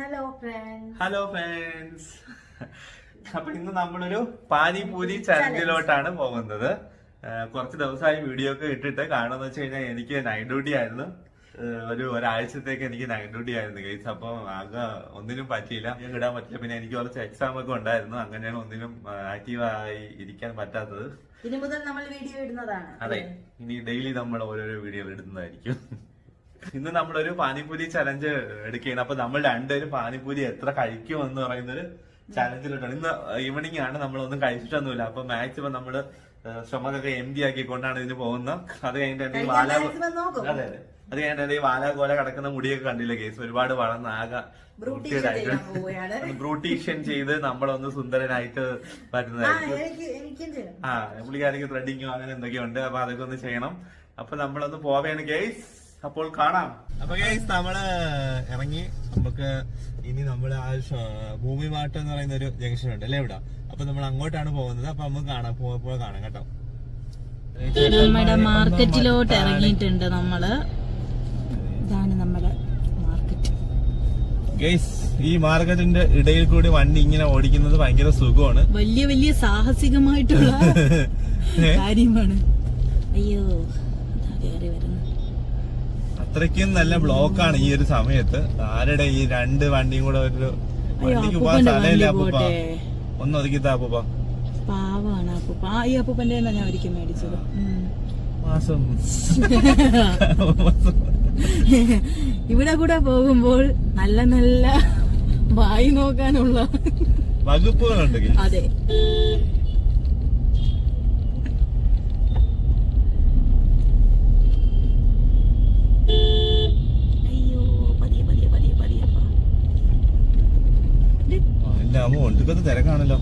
Hello friends hello friends അപ്പൊ ഇന്ന് നമ്മളൊരു പാനിപൂരി ചലഞ്ചിലോട്ടാണ് പോകുന്നത്. കുറച്ച് ദിവസമായി വീഡിയോ ഒക്കെ ഇട്ടിട്ട് കാണുമെന്ന് വെച്ച് കഴിഞ്ഞാൽ എനിക്ക് നൈറ്റ് ഡ്യൂട്ടി ആയിരുന്നു ഒരു ഒരാഴ്ചത്തേക്ക് എനിക്ക് നൈറ്റ് ഡ്യൂട്ടി ആയിരുന്നു കേസ് അപ്പൊ ആകെ ഒന്നിനും പറ്റിയില്ല. ഞാൻ ഇടാൻ പറ്റില്ല. പിന്നെ എനിക്ക് കുറച്ച് എക്സാം ഒക്കെ ഉണ്ടായിരുന്നു. അങ്ങനെയാണ് ഒന്നിനും ആക്റ്റീവ് ആയി ഇരിക്കാൻ പറ്റാത്തത്. ഇനി മുതൽ നമ്മൾ വീഡിയോ ഇടുന്നതാണ് അതെ. ഇനി ഡെയിലി നമ്മൾ ഓരോരോ വീഡിയോ ഇടുന്നതായിരിക്കും. ഇന്ന് നമ്മളൊരു പാനിപൂരി ചലഞ്ച് എടുക്കുകയാണ്. അപ്പൊ നമ്മൾ രണ്ടുപേരും പാനിപൂരി എത്ര കഴിക്കും എന്ന് പറയുന്നൊരു ചലഞ്ചിലിട്ടാണ് ഇന്ന് ഈവനിങ് ആണ്. നമ്മൾ ഒന്നും കഴിച്ചിട്ടൊന്നുമില്ല. അപ്പൊ മാക്സിമം നമ്മൾ ശ്രമക്കൊക്കെ എം ഡി ആക്കിക്കൊണ്ടാണ് ഇതിന് പോകുന്നത്. അത് കഴിഞ്ഞിട്ട് വാല. അതെ അതെ. അത് കഴിഞ്ഞിട്ട് എന്റെ ഈ വാല പോലെ കിടക്കുന്ന മുടിയൊക്കെ കണ്ടില്ല കേസ്? ഒരുപാട് വളർന്ന ആകെ ബ്രൂട്ടീഷ്യൻ ചെയ്ത് നമ്മളൊന്ന് സുന്ദരനായിട്ട് വരുന്നതായിരിക്കും. ആ പുള്ളിക്കാരിക്ക് ത്രെഡിങ്ങോ അങ്ങനെ എന്തൊക്കെയുണ്ട് അപ്പൊ അതൊക്കെ ഒന്ന് ചെയ്യണം. അപ്പൊ നമ്മളൊന്ന് പോവേണ് ഗെയ്സ് അപ്പോൾ കാണാം. അപ്പൊ ഗെയ്സ് നമ്മൾ ഇറങ്ങി. നമുക്ക് ഇനി നമ്മൾ ആ ഭൂമി മാറ്റം എന്ന് പറയുന്ന ഒരു ജംഗ്ഷൻ ഉണ്ട് അല്ലേ ഇവിടെ? അപ്പൊ നമ്മൾ അങ്ങോട്ടാണ് പോകുന്നത്. അപ്പൊ നമുക്ക് കാണാം. പോകുമ്പോൾ കാണാം കേട്ടോ. നമ്മുടെ മാർക്കറ്റിലോട്ട് ഇറങ്ങിയിട്ടുണ്ട് നമ്മൾ. ഇതാണ് നമ്മുടെ മാർക്കറ്റ്. ഗെയ്സ് ഈ മാർക്കറ്റിന്റെ ഇടയിൽ കൂടി വണ്ടി ഇങ്ങനെ ഓടിക്കുന്നത് ഭയങ്കര സുഖമാണ്. വലിയ വലിയ സാഹസികമായിട്ടുള്ള കാര്യമാണ്. അയ്യോ. അത്രയ്ക്കും നല്ല ബ്ലോക്കാണ് ഈ ഒരു സമയത്ത്. ആരുടെ ഈ രണ്ട് വണ്ടിയും കൂടെ ഒരു വണ്ടിക്ക് പോകാൻ സ്ഥലമില്ല അപ്പൂപ്പ. ഒന്ന് ഒതുക്കിത്താ അപ്പൂപ്പ. പാവാണ് അപ്പൂപ്പ. ഈ അപ്പൂപ്പന്റെ ഞാൻ ഒരിക്കൽ മേടിച്ചത്. ഉം. മാസം. ഇവിടെ കൂടെ പോകുമ്പോൾ നല്ല നല്ല വായി നോക്കാനുള്ള വകുപ്പുകളുണ്ട്. അതെ അയ്യോ പതിയെ പതിയെ പതിയെ പതിയെ വാ. ദേ, ആ, എന്റെ തിരക്കാണല്ലോ.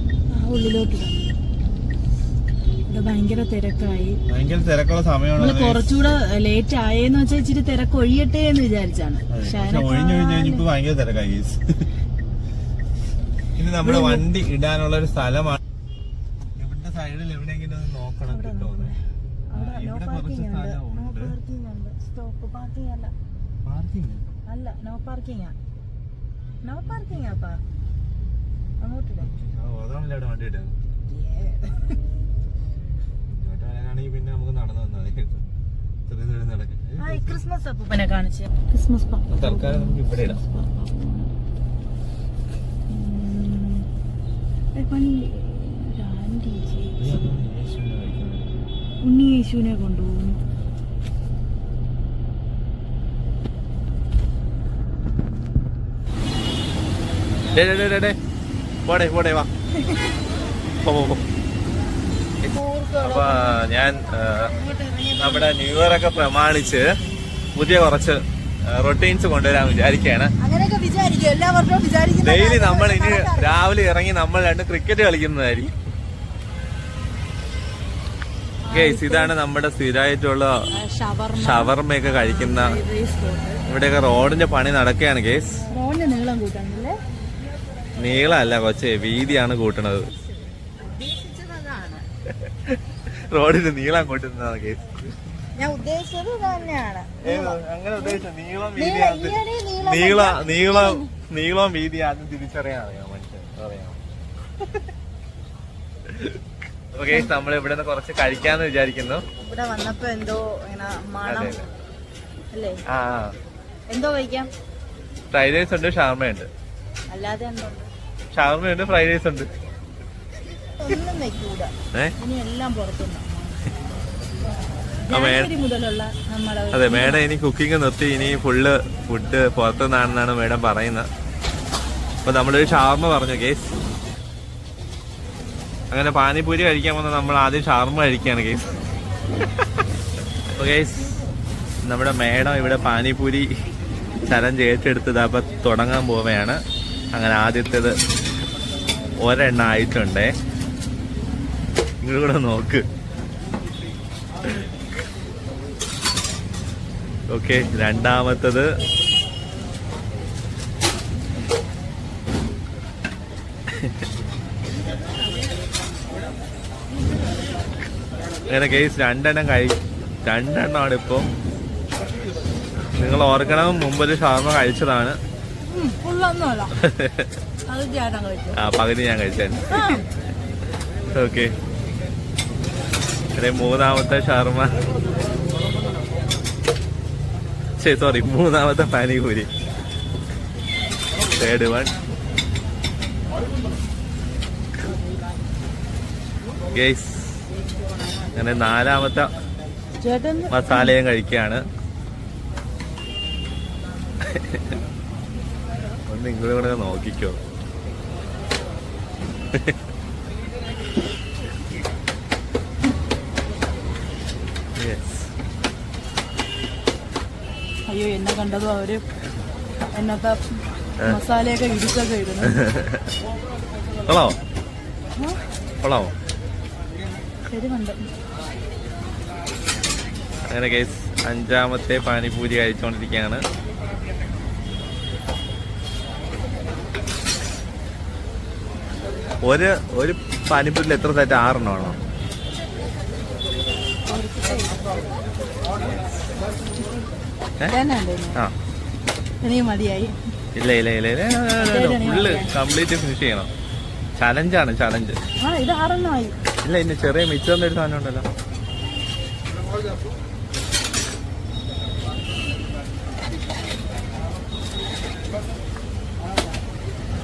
ഉള്ളിലോട്ട്. ഭയങ്കര തിരക്കായി. ഭയങ്കര തിരക്കുള്ള സമയമാണ് കുറച്ചുകൂടെ ലേറ്റ് ആയേന്ന് വെച്ചാൽ ഇച്ചിരി തിരക്ക് ഒഴിയട്ടെ എന്ന് വിചാരിച്ചാണ്. ഒഴിഞ്ഞു ഭയങ്കര തിരക്കായി ഇനി നമ്മുടെ വണ്ടി ഇടാനുള്ള ഒരു സ്ഥലമാണ്. ഇവിടുത്തെ സൈഡിൽ എവിടെയെങ്കിലും നോക്കണം കേട്ടോ ഇവിടെ കുറച്ച് സ്ഥലമുണ്ട്. പാർക്കിംഗ് അല്ല. നോ പാർക്കിംഗ് നോ പാർക്കിംഗ് അങ്ങോട്ടിടെ അതാണല്ലോ വണ്ടി വരാനാണെങ്കിൽ പിന്നെ നമുക്ക് നടന്നു വന്നാൽ മതി. ചെറിയ ചെറിയ നടക്കും. ക്രിസ്മസ് അപ്പൂപ്പനെ കാണിച്ചു. ക്രിസ്മസ് തൽക്കാലം നമുക്ക് ഇവിടെ ഇടാം. ഉണ്ണി യേശുവിനെ കൊണ്ടുപോകുന്നു. ഡേ, ഡേ, ഡേ, ഡേ, ഡേ. പോടെ പോടെ വാ. അപ്പൊ ഞാൻ നമ്മുടെ ന്യൂ ഇയർ ഒക്കെ പ്രമാണിച്ച് പുതിയ കുറച്ച് റൊട്ടീൻസ് കൊണ്ടുവരാൻ വിചാരിക്കുകയാണ് ഡെയിലി നമ്മൾ ഇനി രാവിലെ ഇറങ്ങി നമ്മൾ രണ്ട് ക്രിക്കറ്റ് കളിക്കുന്നതായിരിക്കും. ഗേസ് ഇതാണ് നമ്മുടെ സ്ഥിരമായിട്ടുള്ള ഷവർമ. ഷവർമയൊക്കെ കഴിക്കുന്ന ഇവിടെയൊക്കെ റോഡിന്റെ പണി നടക്കുകയാണ് കേസ് നീളം കൂട്ടണല്ലേ? നീളമല്ല കൊച്ചേ വീതിയാണ് കൂട്ടണത് റോഡിന് റോഡിന്റെ നീളം കൂട്ടുന്നതാണ് കേസ്. ഞാൻ ഉദ്ദേശിച്ചത് തന്നെയാണ്. അങ്ങനെ ഉദ്ദേശിച്ച നീളം നീളം, വീതി ആദ്യം- ഈയിടെ നീളം നീള നീളം നീളം വീതി ആദ്യം തിരിച്ചറിയാൻ അറിയാം മനുഷ്യൻ? അറിയാം. ഓക്കെ നമ്മൾ ഇവിടെ നിന്ന് കുറച്ച് കഴിക്കാന്ന് വിചാരിക്കുന്നു. ഇവിടെ വന്നപ്പോ എന്തോ ഇങ്ങനെ മണം. അല്ലേ? ആ എന്തോ കഴിക്കാം? ഫ്രൈഡ് റൈസ് ഉണ്ട് ഷാർമ ഉണ്ട് അല്ലാതെ എന്തോ ഷാർമ ഉണ്ട്. ഫ്രൈഡ് റൈസ് ഉണ്ട് അതെ മേഡം ഇനി കുക്കിംഗ് നിർത്തി ഇനി ഫുള്ള് ഫുഡ് പുറത്തുനിന്നാണെന്നാണ് മേഡം പറയുന്നത്. അപ്പൊ നമ്മളൊരു ഷാർമ പറഞ്ഞു കേസ് അങ്ങനെ പാനിപൂരി കഴിക്കാൻ വന്ന നമ്മൾ ആദ്യം ഷാർമ കഴിക്കുകയാണ് കേസ് അപ്പൊ കേസ് നമ്മുടെ മേഡം ഇവിടെ പാനിപൂരി ചലഞ്ച് ഏറ്റെടുത്തത് അപ്പൊ തുടങ്ങാൻ പോവുകയാണ്. അങ്ങനെ ആദ്യത്തേത് ഒരെണ്ണ ആയിട്ടുണ്ടേ നിങ്ങൾ കൂടെ നോക്ക്. ഓക്കെ രണ്ടാമത്തത്. അങ്ങനെ കേസ് രണ്ടെണ്ണം കഴി രണ്ടെണ്ണമാണ് ഇപ്പം. നിങ്ങൾ ഓർക്കണം മുമ്പൊരു ഷവർമ കഴിച്ചതാണ്. ആ പകുതി ഞാൻ കഴിച്ചായിരുന്നു ആ, ഓക്കെ അതെ മൂന്നാമത്തെ ഷർമ ശരി സോറി മൂന്നാമത്തെ പാനിപൂരി. തേർഡ് വൺ ഗേസ് അങ്ങനെ നാലാമത്തെ മസാലയും കഴിക്കുകയാണ് ഒന്ന് ഇങ്ങോട്ട് നോക്കിക്കോ. അയ്യോ എന്നെ കണ്ടതും അവർ എന്നത്തെ മസാലയൊക്കെ ഇടിച്ചൊക്കെ ഇടുന്നു. കൊള്ളാവോ? കൊള്ളാവോ? എരിവുണ്ട് അങ്ങനെ കേസ് അഞ്ചാമത്തെ പാനിപൂരി കഴിച്ചുകൊണ്ടിരിക്കുകയാണ് ഒരു ഒരു പാനിപ്പൂരിൽ എത്ര സെറ്റ് ആറെണ്ണം ആണോ? ആ. ഇല്ല ഇല്ല ഇല്ല ഇല്ല ഫുള്ള് കംപ്ലീറ്റ് ഫിനിഷ് ചെയ്യണം. ചലഞ്ചാണ് ചലഞ്ച് ഇല്ല ഇന്ന് ചെറിയ മിച്ചം ഒരു സാധനം ഉണ്ടല്ലോ.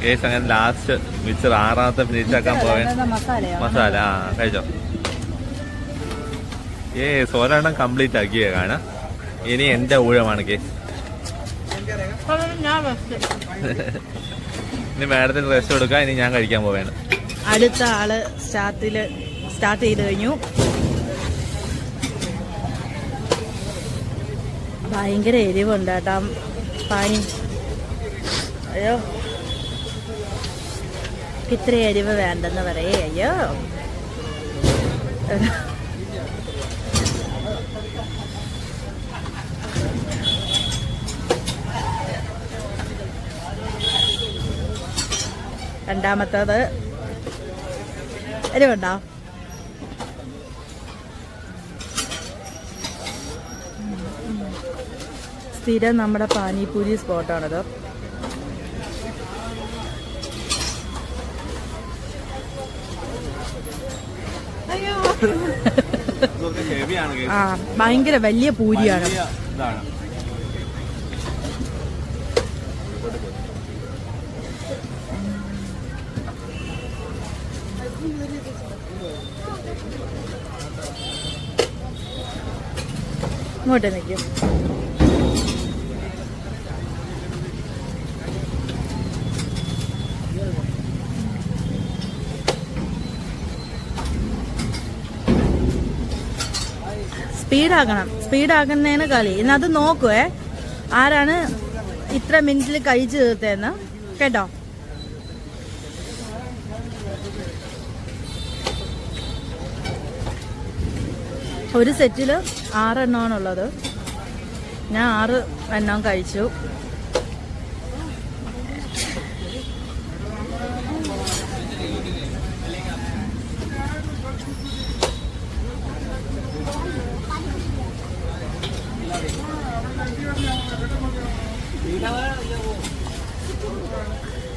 കേസ് അങ്ങനെ ലാസ്റ്റ് മിച്ചർ ആറാമത്തെ ഫിനിഷ് ആക്കാൻ പോവാൻ മസാല ആ കഴിച്ചോ? ഏ സോലെണ്ണം കംപ്ലീറ്റ് ആക്കിയേ കാണാ. ഇനി എന്റെ ഊഴമാണ് കേസ് ഇനി മാഡത്തിന് റെസ്റ്റ് കൊടുക്കാം ഇനി ഞാൻ കഴിക്കാൻ പോവാണ്. അടുത്ത ആൾ സ്റ്റാർട്ടിൽ സ്റ്റാർട്ട് ചെയ്ത് കഴിഞ്ഞു. ഭയങ്കര എരിവുണ്ട് കേട്ടാ. പാനി അയ്യോ. ഇത്ര എരിവ് വേണ്ടെന്ന് പറയേ അയ്യോ. രണ്ടാമത്തത് എരിവുണ്ടോ സ്ഥിരം നമ്മുടെ പാനിപൂരി സ്പോട്ടാണത് ആ ഭയങ്കര വലിയ പൂരിയാണ്. ഇങ്ങോട്ട് നിൽക്കും സ്പീഡാക്കണം സ്പീഡാക്കുന്നതിന് കളി. ഇന്നത് നോക്കുവേ. ആരാണ് ഇത്ര മിനിറ്റിൽ കഴിച്ചു തീർത്തതെന്ന്. കേട്ടോ? ഒരു സെറ്റിൽ ആറെണ്ണമാണുള്ളത് ഞാൻ ആറ് എണ്ണം കഴിച്ചു.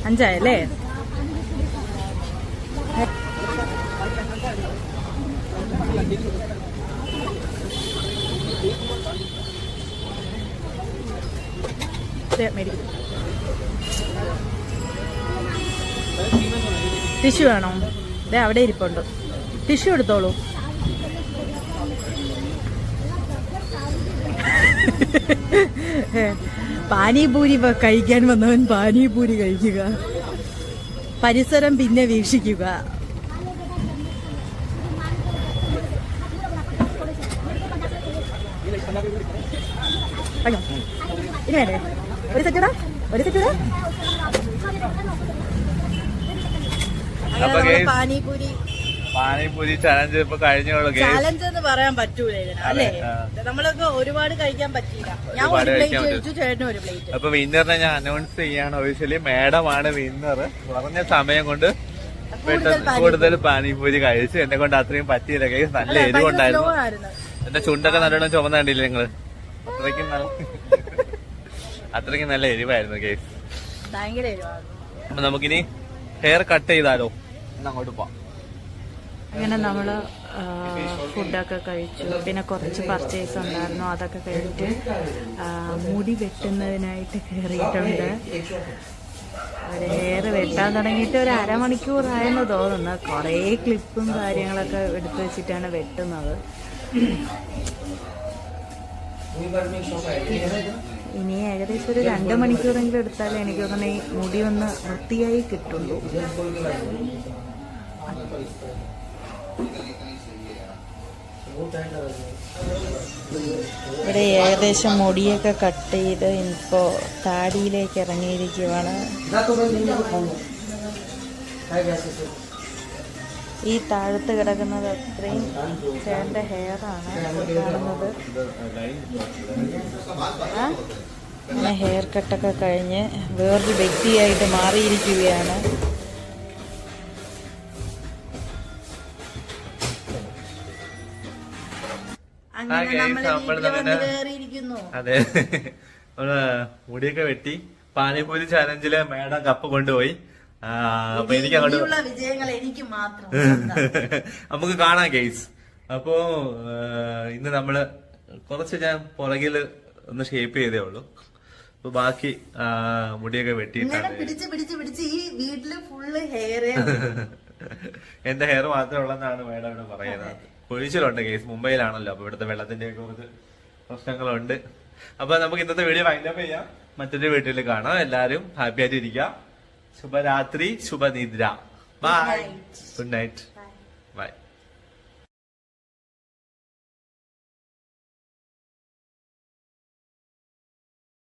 അഞ്ചായല്ലേ? ടിഷ്യു വേണോ? അതെ അവിടെ ഇരിപ്പുണ്ട്. ടിഷ്യൂ എടുത്തോളൂ. പാനിപൂരി കഴിക്കാൻ വന്നവൻ പാനിപൂരി കഴിക്കുക. പരിസരം പിന്നെ വീക്ഷിക്കുക. ഒരു ഒരു പാനിപൂരി പാനിപൂരി ചലഞ്ച് ഇപ്പൊ കഴിഞ്ഞോളൂ കേസ് ചാലഞ്ച് എന്ന് പറയാൻ പറ്റൂല നമ്മളൊക്കെ ഒരുപാട് കഴിക്കാൻ ഞാൻ ഒരുപാട് കഴിക്കാൻ കഴിച്ചു അപ്പൊ വിന്നറിനെ ഞാൻ അനൗൺസ് ചെയ്യാണ് ഒഫീഷ്യലി ആണ് വിന്നർ കുറഞ്ഞ സമയം കൊണ്ട്. കൂടുതൽ പാനിപൂരി കഴിച്ചു എന്നെ കൊണ്ട് അത്രയും പറ്റിയില്ല. കേസ് നല്ല എരിവുണ്ടായിരുന്നു. എന്റെ ചുണ്ടൊക്കെ നല്ലോണം ചുമന്ന കണ്ടില്ലേ നിങ്ങൾ? അത്രയ്ക്കും നല്ല അത്രയ്ക്കും നല്ല എരിവായിരുന്നു കേസ്. അപ്പൊ നമുക്കിനി ഹെയർ കട്ട് ചെയ്താലോ? അങ്ങോട്ട് പോവാം. അങ്ങനെ നമ്മൾ ഫുഡൊക്കെ കഴിച്ചു. പിന്നെ കുറച്ച് പർച്ചേസ് ഉണ്ടായിരുന്നു. അതൊക്കെ കഴിഞ്ഞിട്ട് മുടി വെട്ടുന്നതിനായിട്ട് കയറിയിട്ടുണ്ട് വേറെ വെട്ടാൻ തുടങ്ങിയിട്ട് ഒരു അരമണിക്കൂറായെന്ന് തോന്നുന്നു. കുറേ ക്ലിപ്പും കാര്യങ്ങളൊക്കെ എടുത്തു വെച്ചിട്ടാണ് വെട്ടുന്നത്. ഇനി ഏകദേശം ഒരു രണ്ട് മണിക്കൂറെങ്കിലും എടുത്താലേ എനിക്ക് തോന്നുന്നു ഈ മുടി ഒന്ന് വൃത്തിയായി കിട്ടുള്ളൂ. ഇവിടെ ഏകദേശം മുടിയൊക്കെ കട്ട് ചെയ്ത് ഇപ്പോ താടിയിലേക്ക് ഇറങ്ങിയിരിക്കുവാണ്. ഈ താഴത്ത് കിടക്കുന്നത് അത്രയും ചേട്ടന്റെ ഹെയർ ആണ് കാണുന്നത്? അങ്ങനെ ഹെയർ കട്ടൊക്കെ കഴിഞ്ഞ് വേറൊരു വ്യക്തിയായിട്ട് മാറിയിരിക്കുകയാണ്. അതെ. മുടിയൊക്കെ വെട്ടി പാനിപൂരി ചാലഞ്ചിൽ മേഡം കപ്പ് കൊണ്ടുപോയി. അപ്പൊ എനിക്ക് അങ്ങോട്ട് വിജയങ്ങൾ എനിക്ക് മാത്രം. നമുക്ക് കാണാം കേസ് അപ്പോ ഇന്ന് നമ്മൾ കുറച്ച് ഞാൻ പുറകിൽ ഒന്ന് ഷേപ്പ് ചെയ്തേ ഉള്ളൂ. അപ്പൊ ബാക്കി മുടിയൊക്കെ വെട്ടി വെട്ടിയിട്ടാണ് പിടിച്ച് പിടിച്ച് പിടിച്ച് ഈ വീട്ടിൽ ഫുള്ള് ഹെയർ എന്റെ ഹെയർ മാത്രമേ ഉള്ളെന്നാണ് മേഡം ഇവിടെ പറയുന്നത്. കുഴിച്ചിലുണ്ട് കേസ് മുംബൈയിലാണല്ലോ അപ്പൊ ഇവിടുത്തെ വെള്ളത്തിന്റെ കുറച്ച് പ്രശ്നങ്ങളുണ്ട്. അപ്പൊ നമുക്ക് ഇന്നത്തെ വീഡിയോ വൈൻഡപ്പ് ചെയ്യാം. മറ്റൊരു വീട്ടിൽ കാണാം. എല്ലാരും ഹാപ്പി ആയിട്ട് ഇരിക്കാം ശുഭരാത്രി ശുഭനിദ്ര. Bye good night bye